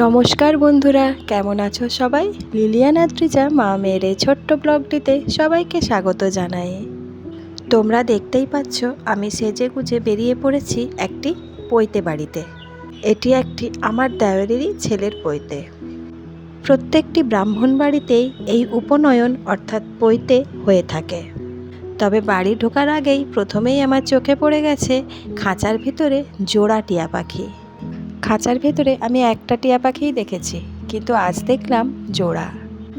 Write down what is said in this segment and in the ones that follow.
নমস্কার বন্ধুরা, কেমন আছো সবাই? লিলিয়ান আদ্রিজা, মা মেয়ের এই ছোট্ট ব্লগটিতে সবাইকে স্বাগত জানাই। তোমরা দেখতেই পাচ্ছ, আমি সেজে গুজে বেরিয়ে পড়েছি একটি পৈতে বাড়িতে। এটি একটি আমার দেওয়ারেরই ছেলের পৈতে। প্রত্যেকটি ব্রাহ্মণ বাড়িতেই এই উপনয়ন অর্থাৎ পৈতে হয়ে থাকে। তবে বাড়ি ঢোকার আগেই প্রথমেই আমার চোখে পড়ে গেছে খাঁচার ভিতরে জোড়া টিয়া পাখি। খাঁচার ভেতরে আমি একটা টিয়া পাখিই দেখেছি, কিন্তু আজ দেখলাম জোড়া।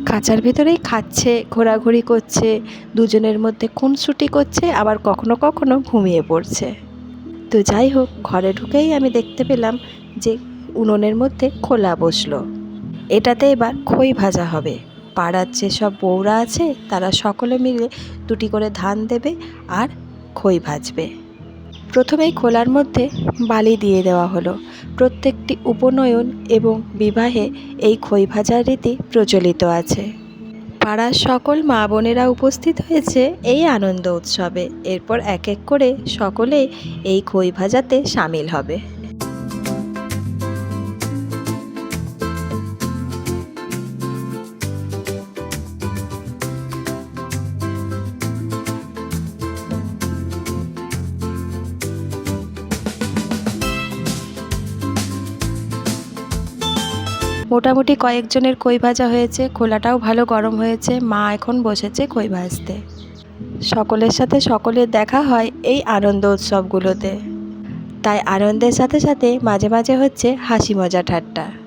খাঁচার ভেতরেই খাচ্ছে, ঘোরাঘুরি করছে, দুজনের মধ্যে খুনসুটি করছে, আবার কখনো কখনো ঘুমিয়ে পড়ছে। তো যাই হোক, ঘরে ঢুকেই আমি দেখতে পেলাম যে উনুনের মধ্যে খোলা বসল। এটাতে এবার খই ভাজা হবে। পাড়ার যেসব বউরা আছে, তারা সকলে মিলে দুটি করে ধান দেবে আর খই ভাজবে। প্রথমেই খোলার মধ্যে বালি দিয়ে দেওয়া হলো। প্রত্যেকটি উপনয়ন এবং বিবাহে এই খই ভাজার রীতি প্রচলিত আছে। পাড়ার সকল মা বোনেরা উপস্থিত হয়েছে এই আনন্দ উৎসবে। এরপর এক এক করে সকলে এই খই ভাজাতে সামিল হবে। মোটামুটি কয়েকজনের কই ভাজা হয়েছে, খোলাটাও ভালো গরম হয়েছে, মা এখন বসেছে কই ভাজতে। সকলের সাথে সকলের দেখা হয় এই আনন্দ উৎসবগুলোতে। তাই আনন্দের সাথে সাথে মাঝে মাঝে হচ্ছে হাসি মজা ঠাট্টা।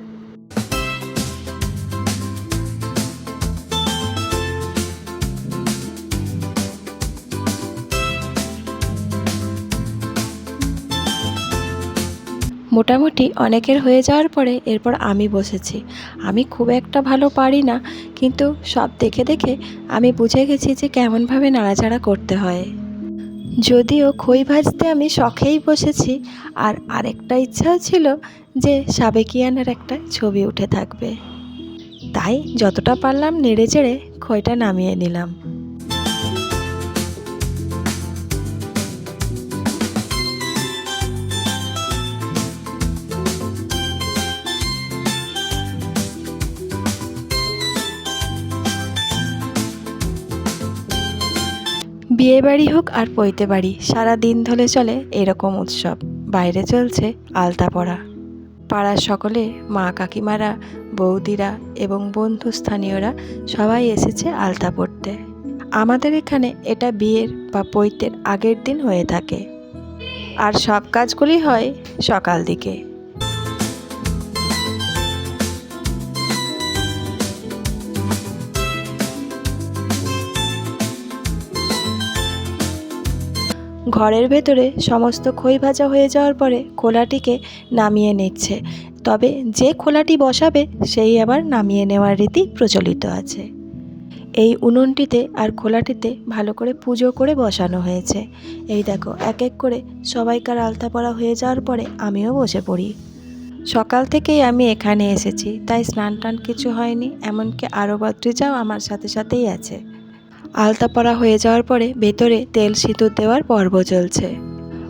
মোটামুটি অনেকের হয়ে যাওয়ার পরে এরপর আমি বসেছি। আমি খুব একটা ভালো পারি না, কিন্তু সব দেখে দেখে আমি বুঝে গেছি যে কেমনভাবে নাড়াচাড়া করতে হয়। যদিও খই ভাজতে আমি শখেই বসেছি, আর আরেকটা ইচ্ছাও ছিল যে সাবেকিয়ানের একটা ছবি উঠে থাকবে। তাই যতটা পারলাম নেড়ে চেড়ে খইটা নামিয়ে নিলাম। বিয়ে বাড়ি হোক আর পৈতে বাড়ি, সারা দিন ধরে চলে এরকম উৎসব। বাইরে চলছে আলতা পড়া পাড়ার সকলে, মা কাকিমারা, বৌদিরা এবং বন্ধু স্থানীয়রা সবাই এসেছে আলতা পড়তে আমাদের এখানে এটা বিয়ের বা পৈতের আগের দিন হয়ে থাকে। আর সব কাজগুলি হয় সকাল দিকে। ঘরের ভেতরে সমস্ত খই ভাজা হয়ে যাওয়ার পরে খোলাটিকে নামিয়ে নিচ্ছে। তবে যে খোলাটি বসাবে, সেই আবার নামিয়ে নেওয়ার রীতি প্রচলিত আছে। এই উনুনটিতে আর খোলাটিতে ভালো করে পুজো করে বসানো হয়েছে। এই দেখো, এক এক করে সবাইকার আলতা পরা হয়ে যাওয়ার পরে আমিও বসে পড়ি। সকাল থেকেই আমি এখানে এসেছি, তাই স্নান টান কিছু হয়নি, এমনকি আরও যাও আমার সাথে সাথেই আছে। আলতা পরা হয়ে যাওয়ার পরে ভেতরে তেল সিঁদুর দেওয়ার পর্ব চলছে।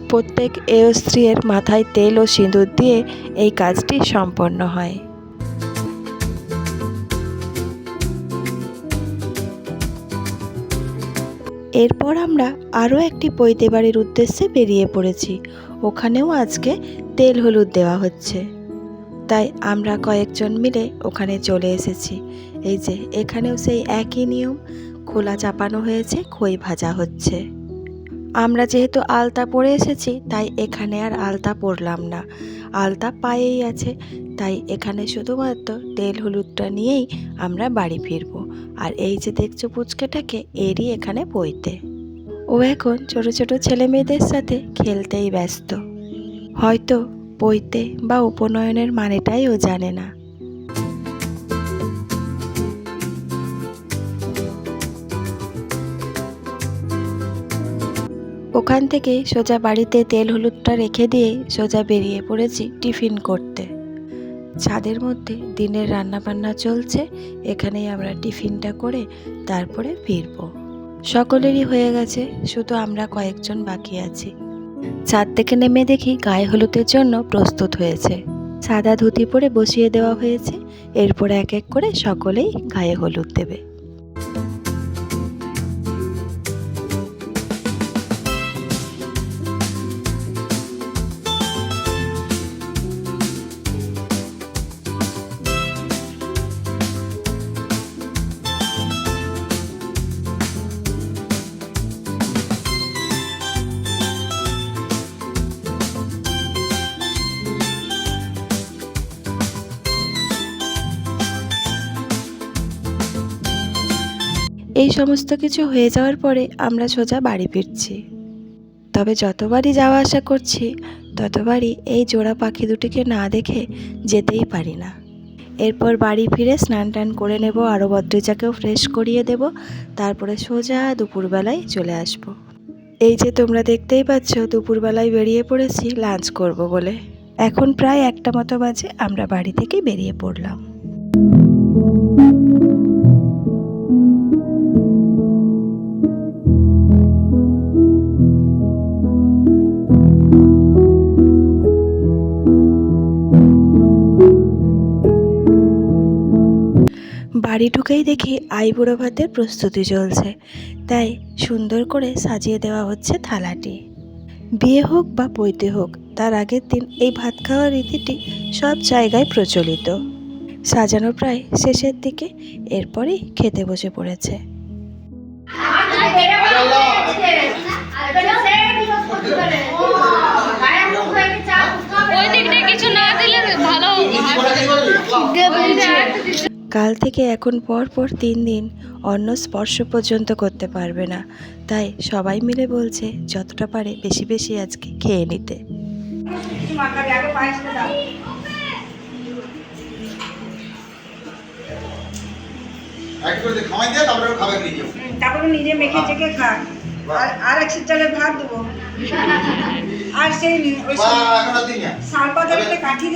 প্রত্যেক এও স্ত্রীর মাথায় তেল ও সিঁদুর দিয়ে এই কাজটি সম্পন্ন হয়। এরপর আমরা আরও একটি পৈতে বাড়ির উদ্দেশ্যে বেরিয়ে পড়েছি। ওখানেও আজকে তেল হলুদ দেওয়া হচ্ছে। তাই আমরা কয়েকজন মিলে ওখানে চলে এসেছি। এই যে, এখানেও সেই একই নিয়ম। খোলা চাপানো হয়েছে, খই ভাজা হচ্ছে। আমরা যেহেতু আলতা পরে এসেছি, তাই এখানে আর আলতা পরলাম না। আলতা পায়েই আছে, তাই এখানে শুধুমাত্র তেল হলুদটা নিয়েই আমরা বাড়ি ফিরব। আর এই যে দেখছ পুচকেটাকে, এরই এখানে বইতে। ও এখন ছোট ছোট ছেলে মেয়েদের সাথে খেলতেই ব্যস্ত। হয়তো বইতে বা উপনয়নের মানেটাই ও জানে না। ওখান থেকে সোজা বাড়িতে তেল হলুদটা রেখে দিয়ে সোজা বেরিয়ে পড়েছি টিফিন করতে। ছাদের মধ্যে দিনের রান্নাবান্না চলছে, এখানেই আমরা টিফিনটা করে তারপরে ফিরবো। সকলেরই হয়ে গেছে, শুধু আমরা কয়েকজন বাকি আছি। ছাদ থেকে নেমে দেখি গায়ে হলুদের জন্য প্রস্তুত হয়েছে। সাদা ধুতি পরে বসিয়ে দেওয়া হয়েছে, এরপর এক এক করে সকলেই গায়ে হলুদ দেবে। এই সমস্ত কিছু হয়ে যাওয়ার পরে আমরা সোজা বাড়ি ফিরছি। তবে যতবারই যাওয়া আসা করছি, ততবারই এই জোড়া পাখি দুটিকে না দেখে যেতেই পারি না। এরপর বাড়ি ফিরে স্নান টান করে নেব, আরও বদ্রিজাকেও ফ্রেশ করিয়ে দেব, তারপরে সোজা দুপুরবেলায় চলে আসব। এই যে তোমরা দেখতেই পাচ্ছ, দুপুরবেলায় বেরিয়ে পড়েছি লাঞ্চ করব বলে। এখন প্রায় একটা মতো বাজে, আমরা বাড়ি থেকে বেরিয়ে পড়লাম। বাড়ি ঢুকেই দেখি আইবুড়ো ভাতের প্রস্তুতি চলছে। তাই সুন্দর করে সাজিয়ে দেওয়া হচ্ছে থালাটি। বিয়ে হোক বা বইতে হোক তার আগের দিন এই ভাত খাওয়ার রীতিটি সব জায়গায় প্রচলিত। সাজানো প্রায় শেষের দিকে এরপরেই খেতে বসে পড়েছে। কিছু না দিলে ভালো কাল থেকে এখন পর পর তিন দিন অন্য স্পর্শ পর্যন্ত করতে পারবে না। তাই সবাই মিলে বলছে যতটা পারে বেশি বেশি আজকে খেয়ে নিতে। এক করে দিয়ে খাওয়াই দিয়ে তারপরে নিজে মেখে চেখে খা। আর আর এক চালের ভাত দেবো। আর সেই শাল পাতার কাঠি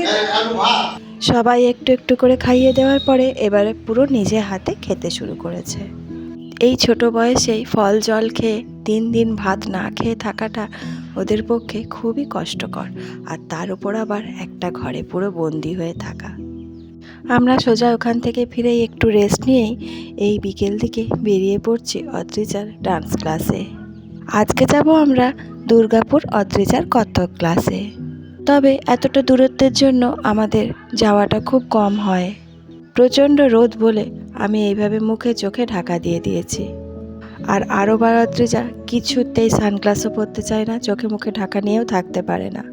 সবাই একটু একটু করে খাইয়ে দেওয়ার পরে এবারে পুরো নিজে হাতে খেতে শুরু করেছে। এই ছোট বয়সেই ফল, জল খেয়ে তিন দিন ভাত না খেয়ে থাকাটা ওদের পক্ষে খুবই কষ্টকর আর তার উপর আবার একটা ঘরে পুরো বন্দি হয়ে থাকা। আমরা সোজা ওখান থেকে ফিরেই একটু রেস্ট নিয়েই এই বিকেল দিকে বেরিয়ে পড়ছি অদ্রিজার ডান্স ক্লাসে আজকে যাব আমরা দুর্গাপুর অদ্রিজার কত্থক ক্লাসে তবে এতটা দূরত্বের জন্য আমাদের যাওয়াটা খুব কম হয়। প্রচণ্ড রোদ বলে আমি এইভাবে মুখে চোখে ঢাকা দিয়ে দিয়েছি। আর আরও বারাত্রি যা কিছুতেই সানগ্লাসও পরতে চায় না, চোখে মুখে ঢাকা নিয়েও থাকতে পারে না।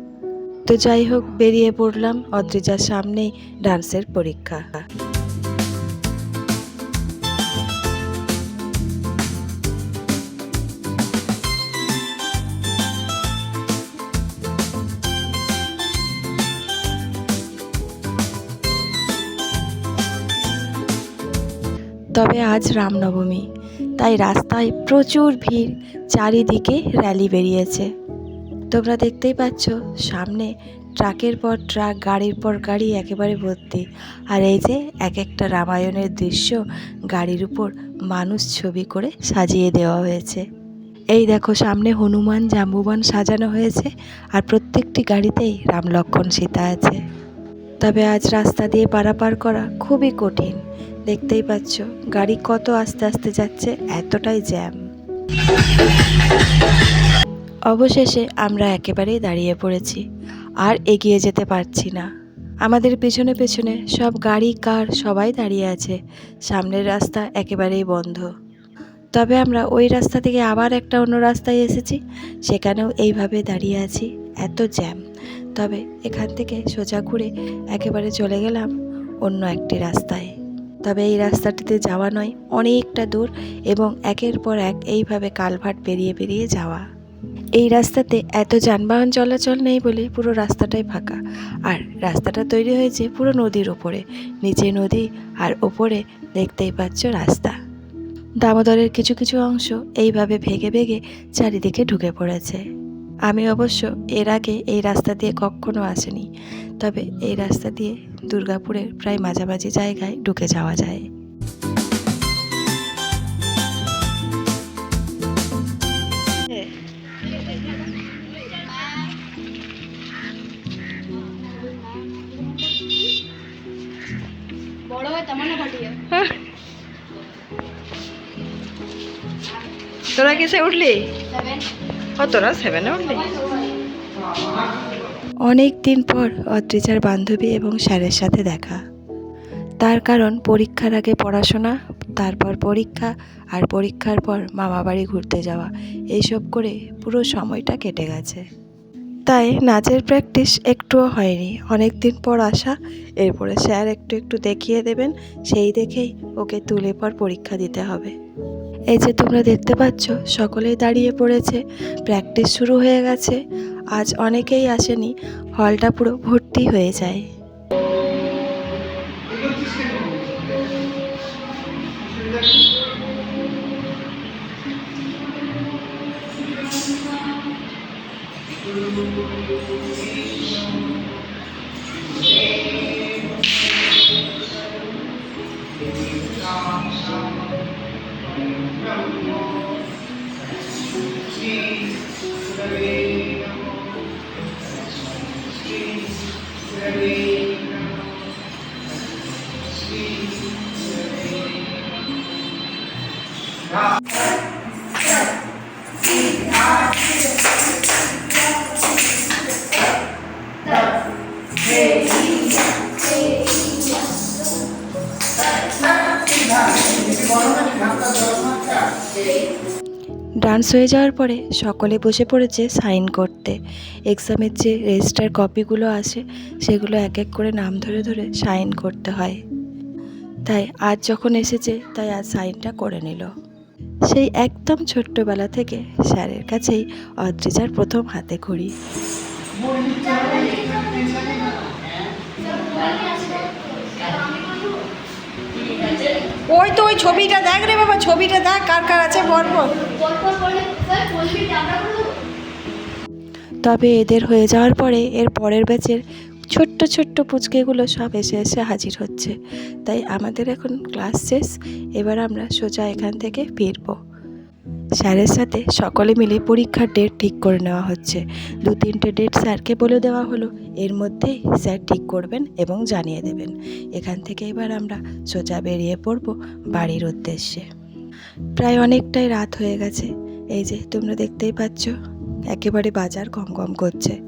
তো যাই হোক, বেরিয়ে পড়লাম অদ্রিজার সামনেই ডান্সের পরীক্ষা। তবে আজ রামনবমী, তাই রাস্তায় প্রচুর ভিড়, চারিদিকে র্যালি বেরিয়েছে। তোমরা দেখতেই পাচ্ছ, সামনে ট্রাকের পর ট্রাক, গাড়ির পর গাড়ি একেবারে ভর্তি। আর এই যে এক একটা রামায়ণের দৃশ্য, গাড়ির উপর মানুষ ছবি করে সাজিয়ে দেওয়া হয়েছে। এই দেখো, সামনে হনুমান জাম্বুবান সাজানো হয়েছে আর প্রত্যেকটি গাড়িতেই রাম লক্ষ্মণ সীতা আছে। তবে আজ রাস্তা দিয়ে পারাপার করা খুবই কঠিন। দেখতেই পাচ্ছ, গাড়ি কত আস্তে আস্তে যাচ্ছে, এতটাই জ্যাম। অবশেষে আমরা একেবারেই দাঁড়িয়ে পড়েছি, আর এগিয়ে যেতে পারছি না। আমাদের পেছনে পেছনে সব গাড়ি, কার সবাই দাঁড়িয়ে আছে, সামনের রাস্তা একেবারেই বন্ধ। তবে আমরা ওই রাস্তা থেকে আবার একটা অন্য রাস্তায় এসেছি, সেখানেও এইভাবে দাঁড়িয়ে আছি, এত জ্যাম। তবে এখান থেকে সোজা ঘুরে একেবারে চলে গেলাম অন্য একটি রাস্তায়। তবে এই রাস্তাটিতে যাওয়া নয়, অনেকটা দূর এবং একের পর এক এইভাবে কালভার্ট পেরিয়ে পেরিয়ে যাওয়া। এই রাস্তাতে এত যানবাহন চলাচল নেই বলে পুরো রাস্তাটাই ফাঁকা। আর রাস্তাটা তৈরি হয়েছে পুরো নদীর ওপরে। নিচে নদী আর ওপরে দেখতেই পাচ্ছ রাস্তা। দামোদরের কিছু কিছু অংশ এইভাবে ভেগে ভেগে চারিদিকে ঢুকে পড়েছে। আমি অবশ্য এর আগে এই রাস্তা দিয়ে কখনো আসিনি তবে এই রাস্তা দিয়ে দুর্গাপুরের প্রায় মাঝামাঝি জায়গায় ঢুকে যাওয়া যায়। তোরা কিসে উঠলি? কতরা সেভেনে উঠলি অনেক দিন পর অদ্রিজার বান্ধবী এবং স্যারের সাথে দেখা। তার কারণ পরীক্ষার আগে পড়াশোনা, তারপর পরীক্ষা, আর পরীক্ষার পর মামা বাড়ি ঘুরতে যাওয়া, এইসব করে পুরো সময়টা কেটে গেছে। তাই নাচের প্র্যাকটিস একটুও হয়নি। অনেক দিন পর আসা, এরপরে স্যার একটু একটু দেখিয়ে দেবেন, সেই দেখেই ওকে তুলে পর পরীক্ষা দিতে হবে। এই যে তোমরা দেখতে পাচ্ছ, সকলেই দাঁড়িয়ে পড়েছে। প্র্যাকটিস শুরু হয়ে গেছে। আজ অনেকেই আসেনি। হলটা পুরো ভর্তি হয়ে যায়। me. ডান্স হয়ে যাওয়ার পরে সকলে বসে পড়েছে সাইন করতে। এক্সামের যে রেজিস্টার কপিগুলো আসে, সেগুলো এক এক করে নাম ধরে ধরে সাইন করতে হয়। তাই আজ যখন এসেছে, তাই আজ সাইনটা করে নিল। সেই একদম ছোট্টবেলা থেকে স্যারের কাছেই অদ্রিজার প্রথম হাতে খড়ি ওই তো ওই ছবিটা দেখ রে বাবা, ছবিটা দেখ কার কার আছে বরবর তবে এদের হয়ে যাওয়ার পরে এর পরের ব্যাচের ছোট্ট ছোট্ট পুচকেগুলো সব এসে এসে হাজির হচ্ছে। তাই আমাদের এখন ক্লাস শেষ, এবার আমরা সোজা এখান থেকে ফিরবো। স্যারের সাথে সকলে মিলে পরীক্ষার ডেট ঠিক করে নেওয়া হচ্ছে। দু তিনটে ডেট স্যারকে বলে দেওয়া হলো। এর মধ্যেই স্যার ঠিক করবেন এবং জানিয়ে দেবেন। এখান থেকে এবার আমরা সোজা বেরিয়ে পড়ব বাড়ির উদ্দেশ্যে। প্রায় অনেকটাই রাত হয়ে গেছে। এই যে, তোমরা দেখতেই পাচ্ছ, একেবারে বাজার কম কম করছে।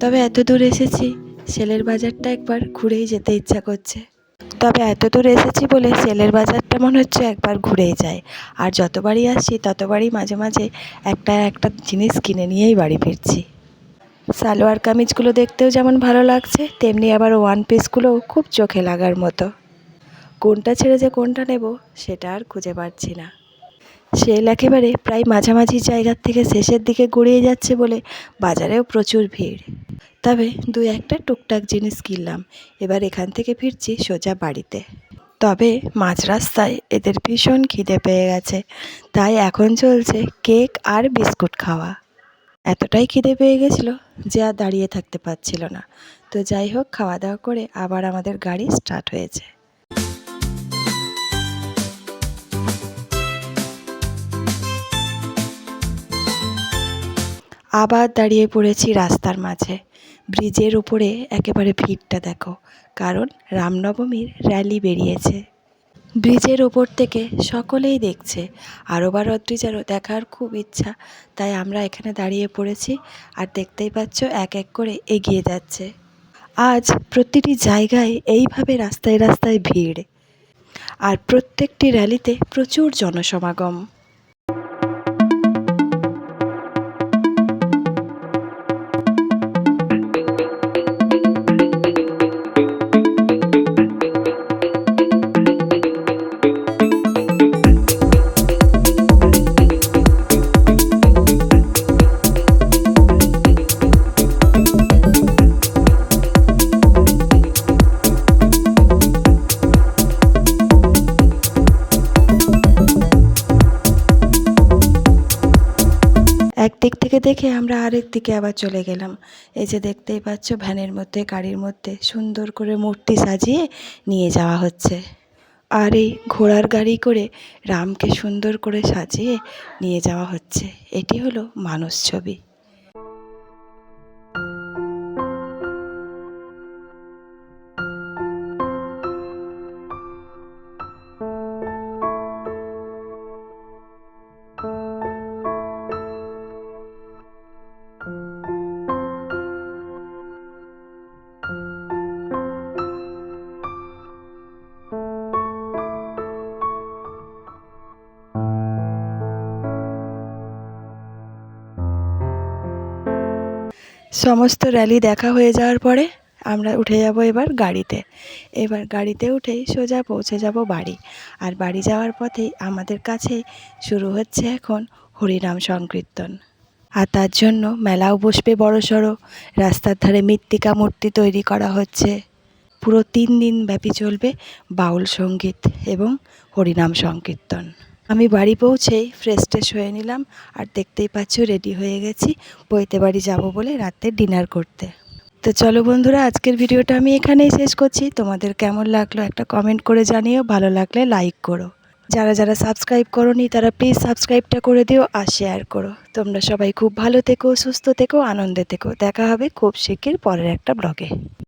তবে এত দূর এসেছি, সেলের বাজারটা একবার ঘুরেই যেতে ইচ্ছা করছে। তবে এত দূর এসেছি বলে সেলের বাজারটা মনে হচ্ছে একবার ঘুরেই যায়। আর যতবারই আসছি, ততবারই মাঝে মাঝে একটা একটা জিনিস কিনে নিয়েই বাড়ি ফিরছি। সালোয়ার কামিজগুলো দেখতেও যেমন ভালো লাগছে, তেমনি আবার ওয়ান পিসগুলোও খুব চোখে লাগার মতো। কোনটা ছেড়ে যে কোনটা নেব, সেটা আর খুঁজে পাচ্ছি না। সেল একেবারে প্রায় মাঝামাঝি জায়গার থেকে শেষের দিকে গড়িয়ে যাচ্ছে বলে বাজারেও প্রচুর ভিড়। তবে দু একটা টুকটাক জিনিস কিনলাম, এবার এখান থেকে ফিরছি সোজা বাড়িতে। তবে মাঝ রাস্তায় এদের ভীষণ খিদে পেয়ে গেছে, তাই এখন চলছে কেক আর বিস্কুট খাওয়া। এতটাই খিদে পেয়ে গেছিল যে আর দাঁড়িয়ে থাকতে পারছিল না। তো যাই হোক, খাওয়া দাওয়া করে আবার আমাদের গাড়ি স্টার্ট হয়েছে। আবার দাঁড়িয়ে পড়েছি রাস্তার মাঝে। ব্রিজের উপরে একেবারে ভিড়টা দেখো, কারণ রামনবমীর র্যালি বেরিয়েছে। ব্রিজের ওপর থেকে সকলেই দেখছে আরও বার অদ্রিজারও দেখার খুব ইচ্ছা, তাই আমরা এখানে দাঁড়িয়ে পড়েছি আর দেখতেই পাচ্ছ এক এক করে এগিয়ে যাচ্ছে। আজ প্রতিটি জায়গায় এইভাবে রাস্তায় রাস্তায় ভিড়, আর প্রত্যেকটি র্যালিতে প্রচুর জনসমাগম। দেখে আমরা আরেক দিকে আবার চলে গেলাম। এই যে দেখতেই পাচ্ছ, ভ্যানের মধ্যে, গাড়ির মধ্যে সুন্দর করে মূর্তি সাজিয়ে নিয়ে যাওয়া হচ্ছে। আর এই ঘোড়ার গাড়ি করে রামকে সুন্দর করে সাজিয়ে নিয়ে যাওয়া হচ্ছে। এটি হলো মানুষ ছবি। সমস্ত র্যালি দেখা হয়ে যাওয়ার পরে আমরা উঠে যাব এবার গাড়িতে। এবার গাড়িতে উঠেই সোজা পৌঁছে যাব বাড়ি। আর বাড়ি যাওয়ার পথেই আমাদের কাছে শুরু হচ্ছে এখন হরিনাম সংকীর্তন। আর তার জন্য মেলাও বসবে বড় সড়ো। রাস্তার ধারে মৃত্তিকা মূর্তি তৈরি করা হচ্ছে। পুরো তিন দিন ব্যাপী চলবে বাউল সংগীত এবং হরিনাম সংকীর্তন। আমি বাড়ি পৌঁছেই ফ্রেশ ট্রেশ হয়ে নিলাম আর দেখতেই পাচ্ছ রেডি হয়ে গেছি বইতে বাড়ি যাব বলে রাতে ডিনার করতে। তো চলো বন্ধুরা, আজকের ভিডিওটা আমি এখানেই শেষ করছি। তোমাদের কেমন লাগল একটা কমেন্ট করে জানিও, ভালো লাগলে লাইক করো। যারা যারা সাবস্ক্রাইব করোনি, তারা প্লিজ সাবস্ক্রাইবটা করে দিও আর শেয়ার করো। তোমরা সবাই খুব ভালো থেকো, সুস্থ থেকো, আনন্দে থেকো। দেখা হবে খুব শিগগির পরের একটা ব্লগে